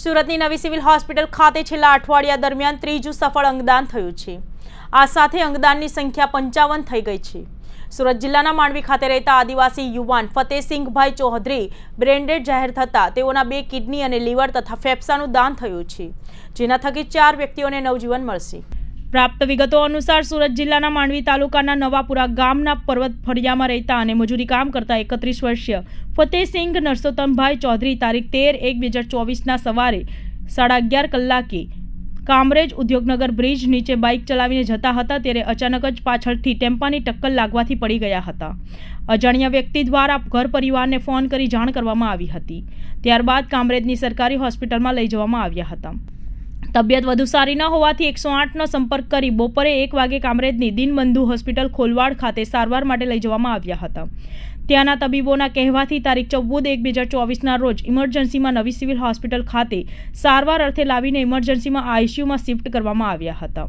સુરતની નવી civil hospital ખાતે છેલ્લા અઠવાડિયા દરમિયાન ત્રીજું સફળ અંગદાન થયું છે. આ સાથે અંગદાનની સંખ્યા પંચાવન થઈ ગઈ છે. સુરત જિલ્લાના માંડવી ખાતે રહેતા આદિવાસી યુવાન ફતેસિંહભાઈ ચૌધરી બ્રેન્ડેડ જાહેર થતા તેઓના બે કિડની અને લીવર તથા ફેફસાનું દાન થયું છે, જેના થકી ચાર વ્યક્તિઓને નવજીવન મળશે. પ્રાપ્ત વિગતો અનુસાર સુરત જિલ્લાના માંડવી તાલુકાના નવાપુરા ગામના પર્વત ફળિયામાં રહેતા અને મજૂરી કામ કરતા એકત્રીસ વર્ષીય ફતેહસિંહ નરસોત્તમભાઈ ચૌધરી તારીખ તેર એક બે હજાર ચોવીસના સવારે સાડા અગિયાર કલાકે કામરેજ ઉદ્યોગનગર બ્રિજ નીચે બાઇક ચલાવીને જતા હતા ત્યારે અચાનક જ પાછળથી ટેમ્પાની ટક્કર લાગવાથી પડી ગયા હતા. અજાણ્યા વ્યક્તિ દ્વારા ઘર પરિવારને ફોન કરી જાણ કરવામાં આવી હતી. ત્યારબાદ કામરેજની સરકારી હોસ્પિટલમાં લઈ જવામાં આવ્યા હતા. તબિયત વધુ સારી ન હોવાથી એકસો આઠનો સંપર્ક કરી બપોરે એક વાગે કામરેજની દિનબંધુ હોસ્પિટલ ખોલવાડ ખાતે સારવાર માટે લઈ જવામાં આવ્યા હતા. ત્યાંના તબીબોના કહેવાથી તારીખ ચૌદ એક બે હજાર ચોવીસના રોજ ઇમરજન્સીમાં નવી સિવિલ હોસ્પિટલ ખાતે સારવાર અર્થે લાવીને ઇમરજન્સીમાં આઈસીયુમાં શિફ્ટ કરવામાં આવ્યા હતા.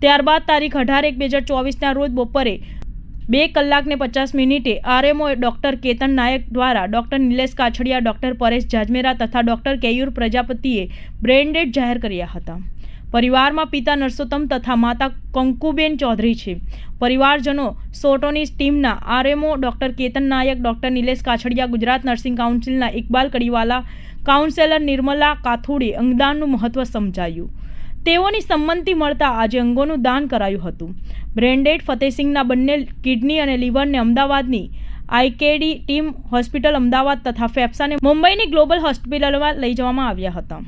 ત્યારબાદ તારીખ અઢાર એક બે હજાર ચોવીસના રોજ બપોરે બે કલાકને પચાસ મિનિટે આરએમઓ ડોક્ટર કેતન નાયક દ્વારા ડોક્ટર નિલેશ કાછડિયા, ડોક્ટર પરેશ જાજમેરા તથા ડોક્ટર કેયુર પ્રજાપતિએ બ્રેન્ડેડ જાહેર કર્યા હતા. પરિવારમાં પિતા નરસોત્તમ તથા માતા કંકુબેન ચૌધરી છે. પરિવારજનો સોટોની ટીમના RMO doctor Ketan Nayak, doctor Nilesh Kachhadiya, Gujarat nursing કાઉન્સિલના Iqbal Kadiwala, counsellor Nirmala Kathude અંગદાનનું મહત્ત્વ સમજાયું. તેઓની સંમતિ મળતા આજે અંગોનું દાન કરાયું હતું. બ્રેન્ડેડ ફતેસિંગના બંને કિડની અને લીવરને અમદાવાદની આઈકેડી ટીમ હોસ્પિટલ અમદાવાદ તથા ફેફસાને મુંબઈની ગ્લોબલ હોસ્પિટલમાં લઈ જવામાં આવ્યા હતા.